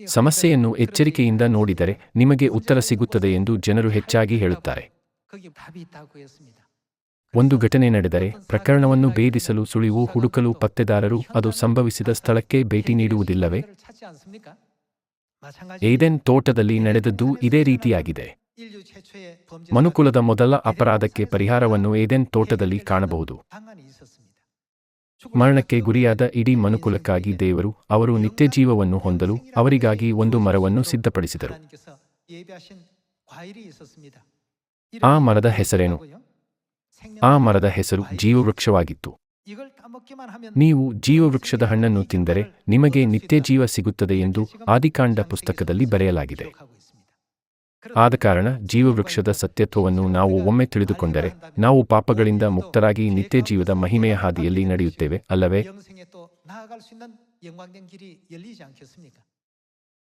ಸಮಸ್ಯೆಯನ್ನು ಎಚ್ಚರಿಕೆಯಿಂದ ನೋಡಿದರೆ ನಿಮಗೆ ಉತ್ತರ ಸಿಗುತ್ತದೆ ಎಂದು ಜನರು ಹೆಚ್ಚಾಗಿ ಹೇಳುತ್ತಾರೆ. ಒಂದು ಘಟನೆ ನಡೆದರೆ ಪ್ರಕರಣವನ್ನು ಭೇದಿಸಲು ಸುಳಿವು ಹುಡುಕಲು ಪತ್ತೆದಾರರು ಅದು ಸಂಭವಿಸಿದ ಸ್ಥಳಕ್ಕೆ ಭೇಟಿ ನೀಡುವುದಿಲ್ಲವೇ? ಏದೆನ್ ತೋಟದಲ್ಲಿ ನಡೆದದ್ದು ಇದೇ ರೀತಿಯಾಗಿದೆ. ಮನುಕುಲದ ಮೊದಲ ಅಪರಾಧಕ್ಕೆ ಪರಿಹಾರವನ್ನು ಏದೆನ್ ತೋಟದಲ್ಲಿ ಕಾಣಬಹುದು? ಮರಣಕ್ಕೆ ಗುರಿಯಾದ ಇಡೀ ಮನುಕುಲಕ್ಕಾಗಿ ದೇವರು ಅವರು ನಿತ್ಯಜೀವವನ್ನು ಹೊಂದಲು ಅವರಿಗಾಗಿ ಒಂದು ಮರವನ್ನು ಸಿದ್ಧಪಡಿಸಿದರು. ಆ ಮರದ ಹೆಸರೇನು? ಆ ಮರದ ಹೆಸರು ಜೀವವೃಕ್ಷವಾಗಿತ್ತು. ನೀವು ಜೀವವೃಕ್ಷದ ಹಣ್ಣನ್ನು ತಿಂದರೆ ನಿಮಗೆ ನಿತ್ಯಜೀವ ಸಿಗುತ್ತದೆ ಎಂದು ಆದಿಕಾಂಡ ಪುಸ್ತಕದಲ್ಲಿ ಬರೆಯಲಾಗಿದೆ. ಆದ ಕಾರಣ ಜೀವವೃಕ್ಷದ ಸತ್ಯತ್ವವನ್ನು ನಾವು ಒಮ್ಮೆ ತಿಳಿದುಕೊಂಡರೆ, ನಾವು ಪಾಪಗಳಿಂದ ಮುಕ್ತರಾಗಿ ನಿತ್ಯ ಜೀವದ ಮಹಿಮೆಯ ಹಾದಿಯಲ್ಲಿ ನಡೆಯುತ್ತೇವೆ, ಅಲ್ಲವೇ?